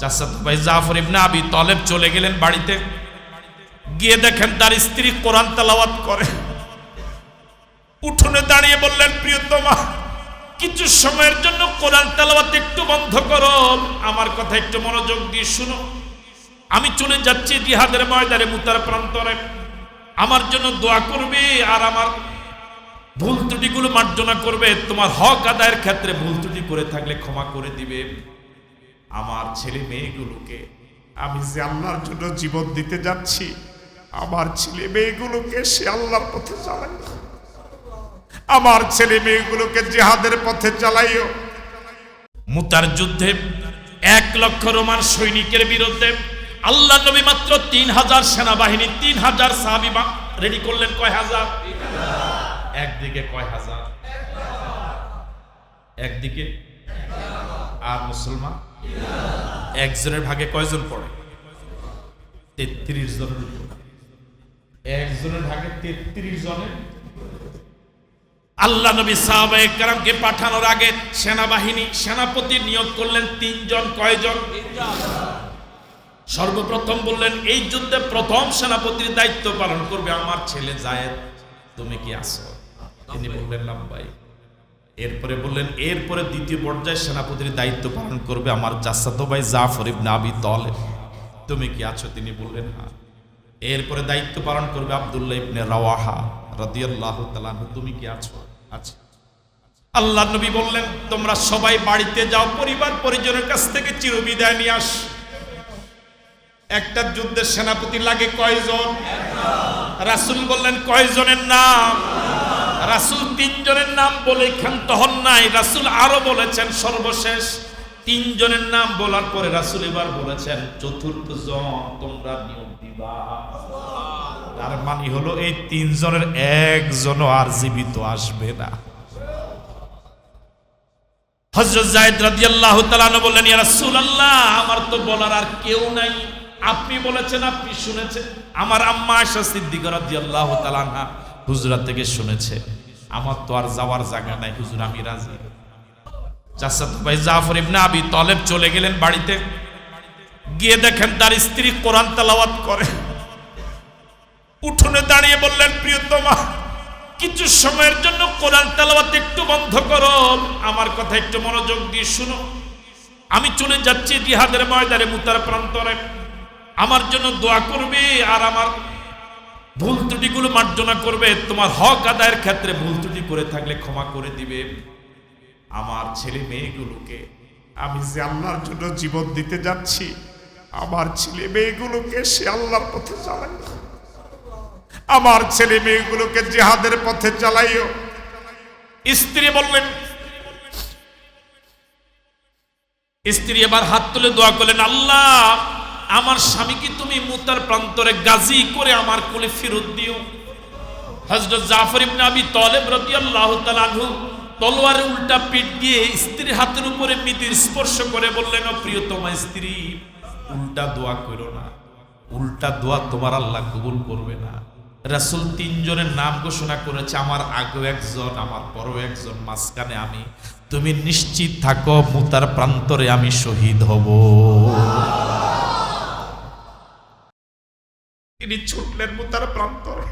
চাচাতো ভাই জাফর ইবনে আবি তলেব চলে গেলেন বাড়িতে। গিয়ে দেখেন তার স্ত্রী কোরআন তেলাওয়াত করে। উঠোনে দাঁড়িয়ে বললেন প্রিয়তমা কিছু সময়ের জন্য কোরআন তেলাওয়াত একটু বন্ধ করো। আমার কথা একটু মনোযোগ দিয়ে শুনো। আমি চলে যাচ্ছি জিহাদের ময়দানে, মুতার প্রান্তরে। আমার জন্য দোয়া করবে আর আমার ভুল ত্রুটিগুলো মার্জনা করবে। তোমার হক আদায়ের ক্ষেত্রে ভুল ত্রুটি করে থাকলে ক্ষমা করে দিবে। আমার ছেলে মেয়েগুলোকে। আমি যে আল্লাহর জন্য জীবন দিতে যাচ্ছি, আমার ছেলে মেয়েগুলোকে সে আল্লাহর পথে চালাই আমার ছেলে মেয়েগুলোকে জিহাদের পথে চালাইও। মুতার যুদ্ধে এক লক্ষ রোমান সৈনিকের বিরুদ্ধে আল্লাহ নবী মাত্র তিন হাজার সেনাবাহিনী, তিন হাজার সাহাবি রেডি করলেন কয় হাজার? একদিকে কয় হাজার। একদিকে? আর মুসলমান? একজনের ভাগে কয়জন পড়ে? তেত্রিশ জনের একজনের ভাগে তেত্রিশ জনের? আল্লাহ নবী সাহাবায়ে কারামকে পাঠানোর আগে সেনাবাহিনী, সেনাপতি নিয়োগ করলেন তিনজন, কয়জন? সর্বপ্রথম বললেন, এই যুদ্ধে প্রথম সেনাপতির দায়িত্ব পালন করবে আমার ছেলে জায়েদ। তুমি কি আছো? তিনি বললেন লাম্বাই এরপরে বললেন এরপরে দ্বিতীয় পর্যায়ে সেনাপতির দায়িত্ব পালন করবে আমার জাসাতো ভাই জাফর ইবনে আবি তুমি কি আছো? তিনি বললেন হ্যাঁ এরপরে দায়িত্ব পালন করবে আব্দুল্লাহ ইবনে রাওয়াহা রাদিয়াল্লাহু তাআলা আনহু, তুমি কি আছো? আচ্ছা। আল্লাহ নবী বললেন তোমরা সবাই বাড়িতে যাও পরিবার পরিজনের কাছ থেকে চিরবিদায় নিয়ে আস। একটা যুদ্ধের সেনাপতি লাগে কয়জন? রাসূল বললেন কয়জনের নাম? রাসূল তিনজনের নাম বলে ক্ষান্ত হন নাই। রাসূল আরও বলেছেন সর্বশেষ। তিনজনের নাম বলার পরে রাসূল এবার বলেছেন, চতুর্থ জন, তোমরা নিয়োগ দিবা। তার মানে হলো এই তিনজনের একজনও আর জীবিত আসবে না। হযরত যায়েদ রাদিয়াল্লাহু তাআলা বললেন, ইয়া রাসূলুল্লাহ, আমার তো বলার আর কেউ নাই। আপনি বলেছেন, আপনি শুনেছেন। আমার আম্মা আয়েশা সিদ্দিকা রাদিয়াল্লাহু তাআলা হুজরা থেকে শুনেছে, আমার তো আর যাওয়ার জায়গা নাই, হুজুর, আমি রাজি। চাচাতো ভাই জাফর ইবনে আবি তলেব চলে গেলেন বাড়িতে। গিয়ে দেখেন তার স্ত্রী কোরআন তেলাওয়াত করে। উঠোনে দাঁড়িয়ে বললেন প্রিয়তমা কিছু সময়ের জন্য কোরআন তেলাওয়াত একটু বন্ধ করো। আমার কথা একটু মনোযোগ দিয়ে শুনো। আমি চলে যাচ্ছি জিহাদের ময়দানে, মুতার প্রান্তরে। আমার জন্য দোয়া করবে আর আমার ভুল ত্রুটিগুলো মার্জনা করবে, তোমার হক আদায়ের ক্ষেত্রে ভুল ত্রুটি করে থাকলে ক্ষমা করে দিবে। আমার ছেলে মেয়েগুলোকে আমি যে আল্লাহর জন্য জীবন দিতে যাচ্ছি, আমার ছেলে মেয়েগুলোকে সে আল্লাহর পথে চালাই আমার ছেলে মেয়েগুলোকে জিহাদের পথে চালাইও। স্ত্রী বললেন, স্ত্রী এবার হাত তুলে দোয়া করলেন, আল্লাহ আমার স্বামীকে তুমি মুতার প্রান্তরে গাজী করে আমার কোলে ফেরত দিও। হযরত জাফর ইবনে আবি তালেব রাদিয়াল্লাহু তাআলা আনহু তলোয়ারে উল্টা পিঠ দিয়ে স্ত্রীর হাতের উপরে মিতির স্পর্শ করে বললেন প্রিয়তমা স্ত্রী, উল্টা দোয়া করো না। উল্টা দোয়া তোমার আল্লাহ কবুল করবে না। রাসূল তিনজনের নাম ঘোষণা করেছে, আমার আগেও একজন, আমার পরও একজন। মাঝখানে আমি, তুমি নিশ্চিত থাকো, মুতার প্রান্তরে আমি শহীদ হব। তিনি ছুটলেন মুতার প্রান্তরে।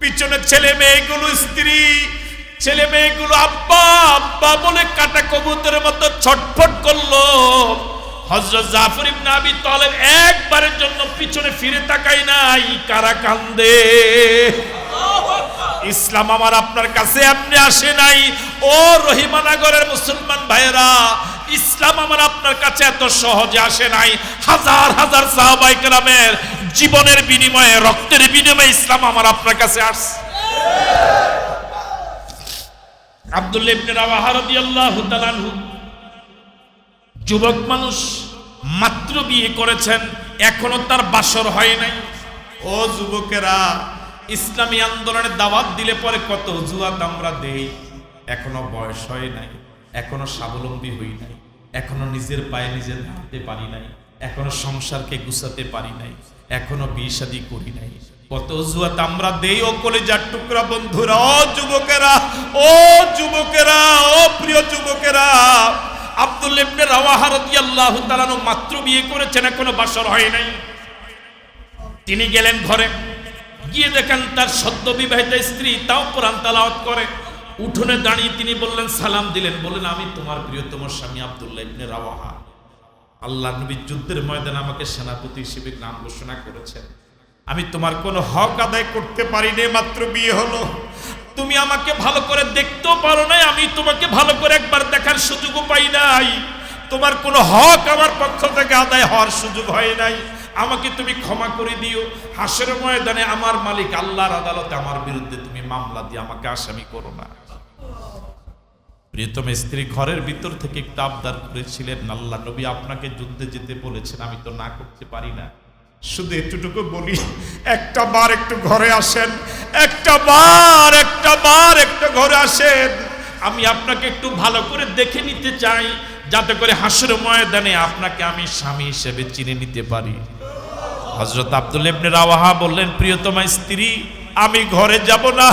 পিছনে ছেলে মেয়েগুলো স্ত্রী ছেলে মেয়েগুলো আব্বা আব্বা বলে কাটা কবুতরের মতো ছটফট করল। হযরত জাফর ইবনে আবি তালেব একবারের জন্য পিছনে ফিরে তাকাই নাই কারা কান্দে? ইসলাম আমার আপনার কাছে আপনি আসে নাই। ও রহিমানগরের মুসলমান ভাইয়েরা ইসলাম আমার আপনার কাছে এত সহজে আসে নাই। হাজার হাজার সাহাবাই কেরামের জীবনের বিনিময়ে, রক্তের বিনিময়ে ইসলাম আমার আপনার কাছে আসছে। আনহু, যুবক মানুষ মাত্র বিয়ে করেছেন, এখনও তার বাসর হয় নাই। ও যুবকেরা, ইসলামী আন্দোলনের দাওয়াত দিলে পরে কত জুয়াত আমরা দেই। এখনও বয়স হয় নাই, এখনও স্বাবলম্বী হই নাই, এখনও নিজের পায়ে নিজে দাঁড়াতে পারি নাই। এখনও সংসারকে গুছাতে পারি নাই, এখনও বিয়ে শাদী করি নাই। কত জুয়াত আমরা দেই ও কলেজার টুকরা বন্ধুরা, ও যুবকেরা ও যুবকেরা, ও প্রিয় যুবকেরা। আব্দুল ইবনে রাওয়াহা রাদিয়াল্লাহু তাআলা মাত্র বিয়ে করেছেন, এখনও বাসর হয় নাই। তিনি গেলেন ঘরে, গিয়ে দেখেন তার সদ্য বিবাহিত স্ত্রী তাও কোরআন তালাওয়াত করে। উঠোনে দাঁড়িয়ে তিনি বললেন, সালাম দিলেন, বললেন, আমি তোমার প্রিয়তম স্বামী আব্দুল্লাহ ইবনে রাওয়াহা। আল্লাহ নবী যুদ্ধের ময়দানে আমাকে সেনাপতি হিসেবে নাম ঘোষণা করেছেন। আমি তোমার কোনো হক আদায় করতে পারি পারিনি, মাত্র বিয়ে হলো। তুমি আমাকে ভালো করে দেখতেও পারো নাই, আমি তোমাকে ভালো করে একবার দেখার সুযোগও পাই নাই। তোমার কোনো হক আমার পক্ষ থেকে আদায় হওয়ার সুযোগ হয় নাই। আমাকে তুমি ক্ষমা করে দিও। হাসের ময়দানে আমার মালিক আল্লাহর আদালতে আমার বিরুদ্ধে তুমি মামলা দিয়ে আমাকে আসামি করো না। প্রিয়তম স্ত্রী ঘরের ভিতর থেকে একটু আবদার করেছিলেন, আল্লাহ নবী আপনাকে যুদ্ধে যেতে বলেছেন, আমি তো না করতে পারি না। শুধু এতটুকু বলি, একটা বার একটু ঘরে আসেন, একটা বার একটা বার একটা ঘরে আসেন। আমি আপনাকে একটু ভালো করে দেখে নিতে চাই, যাতে করে হাসুর ময়দানে আপনাকে আমি স্বামী হিসেবে চিনে নিতে পারি। হজরত আব্দুল ইবনে রাওয়াহা বললেন, প্রিয়তমা স্ত্রী, আমি ঘরে যাব না,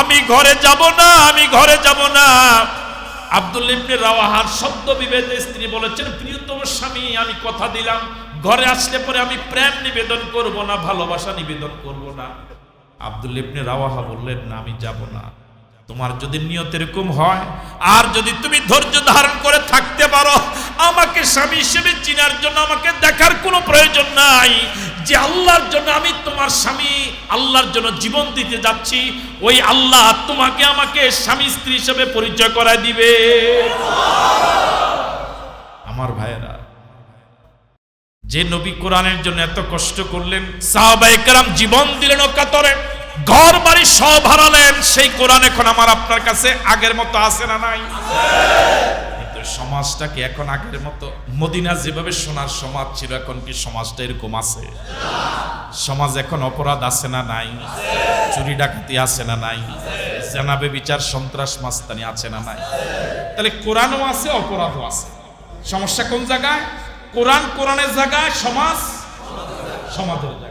আমি ঘরে যাব না, আমি ঘরে যাব না। আব্দুল ইবনে রাওয়াহার শব্দ বিভেদে স্ত্রী বলেছেন, প্রিয়তম স্বামী, আমি কথা দিলাম। ঘরে আসলে পরে আমি প্রেম নিবেদন করব না, ভালোবাসা নিবেদন করব না। আব্দুল ইবনে রাওয়াহা বললেন, না, আমি যাব না। তোমার যদি নিয়ত এরকম হয়, আর যদি তুমি ধৈর্য ধারণ করে থাকতে পারো, আমাকে স্বামী হিসেবে চিনার জন্য আমাকে দেখার কোনো প্রয়োজন নাই। যে আল্লাহর জন্য আমি তোমার স্বামী, আল্লাহর জন্য জীবন দিতে যাচ্ছি, ওই আল্লাহ তোমাকে আমাকে স্বামী স্ত্রী হিসেবে পরিচয় করায় দিবে। আমার ভাইয়েরা, যে নবী কোরআনের জন্য এত কষ্ট করলেন সাহাবাইকেরাম জীবন দিলেন অকাতরে, ঘর বাড়ি সব হারালেন, সেই কোরআন এখন আমার আপনার কাছে আগের মতো আছে না নাই? কিন্তু সমাজটা কি এখন আগের মতো, মদিনা যেভাবে সোনার সমাজ ছিল, এখন কি সমাজটা এরকম আছে? সমাজ এখন অপরাধ আছে না নাই? চুরি ডাকাতি আছে না নাই? জানাবে বিচার সন্ত্রাস, মাস্তানি আছে না নাই? তাহলে কোরআনও আছে, অপরাধও আছে। সমস্যা কোন জায়গায়? কোরআন কোরআনের জায়গায় সমাজ সমাজের জায়গায়।